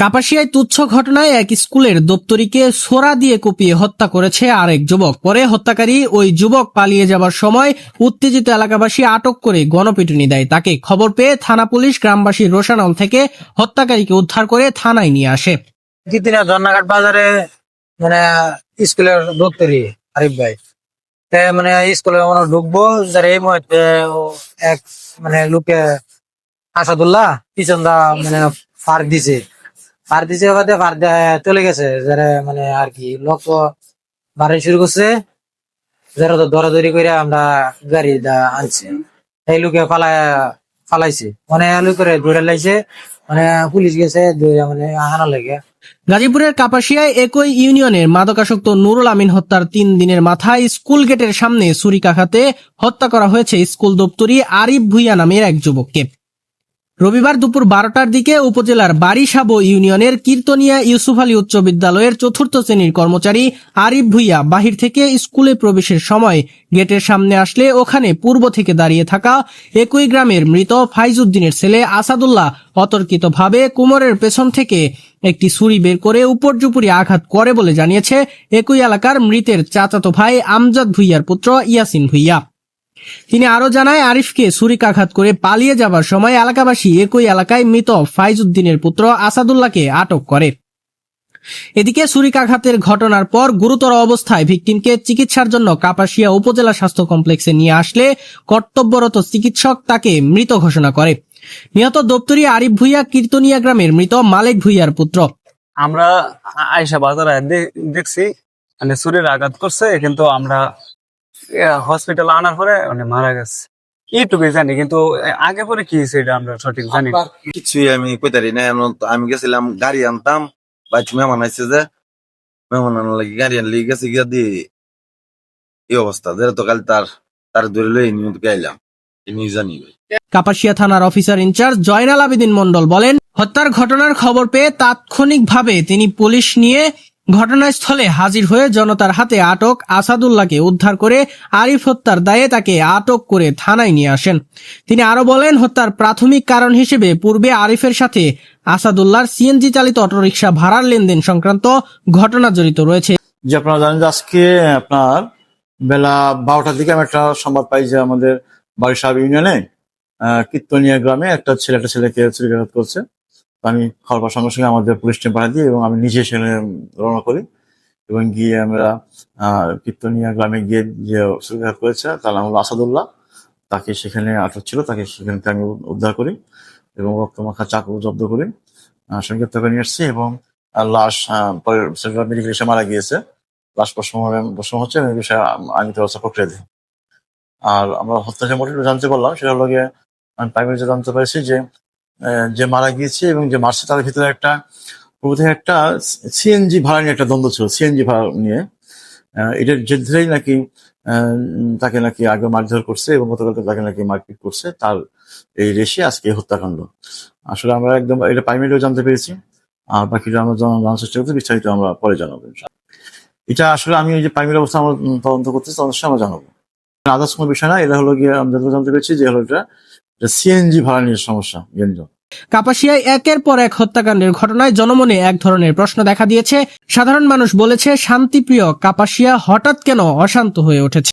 কাপাসিয়ায় তুচ্ছ ঘটনায় এক স্কুলের দপ্তরিকে সোরা দিয়ে কুপিয়ে হত্যা করেছে আরেক যুবক। পরে হত্যাকারী ওই যুবক পালিয়ে যাবার সময় উত্তেজিত এলাকাবাসী আটক করে গণপিটুনি দেয়। তাকে খবর পেয়ে থানা পুলিশ গ্রামবাসী রোশানল থেকে হত্যাকারীকে উদ্ধার করে থানায় নিয়ে আসে। ধর্নাঘাট বাজারে মানে স্কুলের দপ্তরি, আরিফ ভাই। মানে স্কুলে ঢুকবো এই মুহূর্তে এক মানে লোকে আসাদুল্লাহ পিছন দা মানে ফার দিছে। ফার দিছে ফার চলে গেছে। যারা মানে আর কি, লোক বাড়ি শুরু করছে। যারা তো দরাদরি করে আমরা গাড়ি আনছি। এই লোকে ফালাই ফালাইছে মানে লোক করে দৌড়ে লাইছে। মানে পুলিশ গেছে দৌড়ে মানে আহানা লাগে। গাজীপুরের কাপাসিয়ায় একই ইউনিয়নের মাদকাসক্ত নুরুল আমিন হত্যার তিন দিনের মাথায় স্কুল গেটের সামনে ছুরিকাঘাতে হত্যা করা হয়েছে স্কুল দপ্তরি আরিফ ভুইয়া নামের এক যুবককে। রবিবার দুপুর বারোটার দিকে উপজেলার বারিসাবো ইউনিয়নের কীর্তনিয়া ইউসুফ আলী উচ্চ বিদ্যালয়ের চতুর্থ শ্রেণির কর্মচারী আরিফ ভুইয়া বাহির থেকে স্কুলে প্রবেশের সময় গেটের সামনে আসলে ওখানে পূর্ব থেকে দাঁড়িয়ে থাকা একই গ্রামের মৃত ফাইজউদ্দিনের ছেলে আসাদুল্লাহ অতর্কিতভাবে কোমরের পেছন থেকে একটি ছুরি বের করে উপর্যুপুরি আঘাত করে বলে জানিয়েছে একই এলাকার মৃতের চাচাতো ভাই আমজাদ ভুইয়ার পুত্র ইয়াসিন ভুইয়া। তিনি আরও জানায়, আরিফকে ছুরিকাঘাত করে পালিয়ে যাবার সময় এলাকাবাসী একই এলাকায় মৃত ফাইজউদ্দিনের পুত্র আসাদুল্লাহকে আটক করে। এদিকে ছুরিকাঘাতের ঘটনার পর গুরুতর অবস্থায় ভিকটিমকে চিকিৎসার জন্য কাপাসিয়া উপজেলা স্বাস্থ্য কমপ্লেক্সে নিয়ে আসলে কর্তব্যরত চিকিৎসক তাকে মৃত ঘোষণা করে। নিহত দপ্তরি আরিফ ভুইয়া কীর্তনিয়া গ্রামের মৃত মালিক ভুইয়ার পুত্র। আমরা আয়সা বাজারে দেখছি মানে শরীরে আঘাত করছে, কিন্তু আমরা হসপিটাল আনার পরে মানে মারা গেছে। এইটুকুই জানি কিন্তু আগে পরে কি হয়েছে এটা আমরা সঠিক জানি কিছুই আমি কইতারি না আমি গেছিলাম গাড়ি আনতাম বাইচ মেহমান আইছে যে মেহমান আনার লাগি গাড়ি আনলি গেছে গিয়া দিয়ে এই অবস্থা যে তো কাল তার তার ধরে লই নিয়ে তো গাইলাম জানি কাপাসিয়া থানার officer in charge Joynal Abedin Mondal বলেন হত্যার ঘটনার খবর পেয়ে তাৎক্ষণিকভাবে তিনি পুলিশ নিয়ে ঘটনাস্থলে হাজির হয়ে জনতার হাতে আটক আসাদুল্লাহকে উদ্ধার করে আরিফ হত্যার দায়ে তাকে আটক করে থানায় নিয়ে আসেন। তিনি আরও বলেন হত্যার প্রাথমিক কারণ হিসেবে পূর্বে আরিফের সাথে আসাদুল্লাহর সিএনজি চালিত অটোরিকশা ভাড়ার লেনদেন সংক্রান্ত ঘটনা জড়িত রয়েছে। যে আপনারা জানেন আজকে আপনার বেলা বারোটার দিকে আমি একটা সংবাদ পাই যে আমাদের বারিসাব ইউনিয়নে আহ, কীর্তনিয়া গ্রামে একটা ছেলে একটা ছেলেকে ছুরিকাঘাত করছে। আমি খবর পাওয়ার সঙ্গে সঙ্গে আমাদের পুলিশ টিম পাঠিয়ে দিই এবং আমি নিজে সেখানে রওনা করি। এবং গিয়ে আমরা কীর্তনিয়া গ্রামে গিয়ে যে ছুরিকাঘাত করেছে, তার নাম হলো আসাদুল্লাহ। তাকে সেখানে আটক ছিল, তাকে সেখান আমি উদ্ধার করি এবং রক্তমাখা চাকু জব্দ করি। সঙ্গে করে নিয়ে এসেছি এবং লাশ পরে মেডিকেল এসে মারা গিয়েছে। লাশ পোস্টমর্টম পোস্টমর্টম হচ্ছে এই বিষয়ে আইনি ব্যবস্থা প্রক্রিয়া দিই। আর আমরা হত্যার মোটিভ জানতে পারলাম, সেটা হলো গিয়ে আমি প্রাইমারি জানতে পেরেছি যে যে মারা গিয়েছে এবং যে মারছে তার ভিতরে একটা থেকে একটা সিএনজি ভাড়া নিয়ে একটা দ্বন্দ্ব ছিল সিএনজি ভাড়া নিয়ে। এটার জেরেই নাকি আহ, তাকে নাকি আগে মারধর করছে এবং গতকালকে তাকে নাকি মারপিট করছে তার এই রেশে আজকে হত্যাকাণ্ড। আসলে আমরা একদম এটা প্রাইমারিও জানতে পেরেছি। আর বাকিটা আমরা জানার চেষ্টা করতে বিস্তারিত আমরা পরে জানাব। এটা আসলে আমি ওই যে প্রাইমারি অবস্থা আমরা তদন্ত করতেছি তদন্ত আমরা জানাব। আদার্স কোনো বিষয় না এটা হলো গিয়ে আমরা জানতে পেরেছি যে হলো এটা সিএনজি ভাড়া নিয়ে সমস্যা গেঞ্জ কাপাসিয়ায় একের পর এক হত্যাকাণ্ডের ঘটনায় জনমনে এক ধরনের প্রশ্ন দেখা দিয়েছে। সাধারণ মানুষ বলেছে, শান্তিপ্রিয় কাপাসিয়া হঠাৎ কেন অশান্ত হয়ে উঠেছে?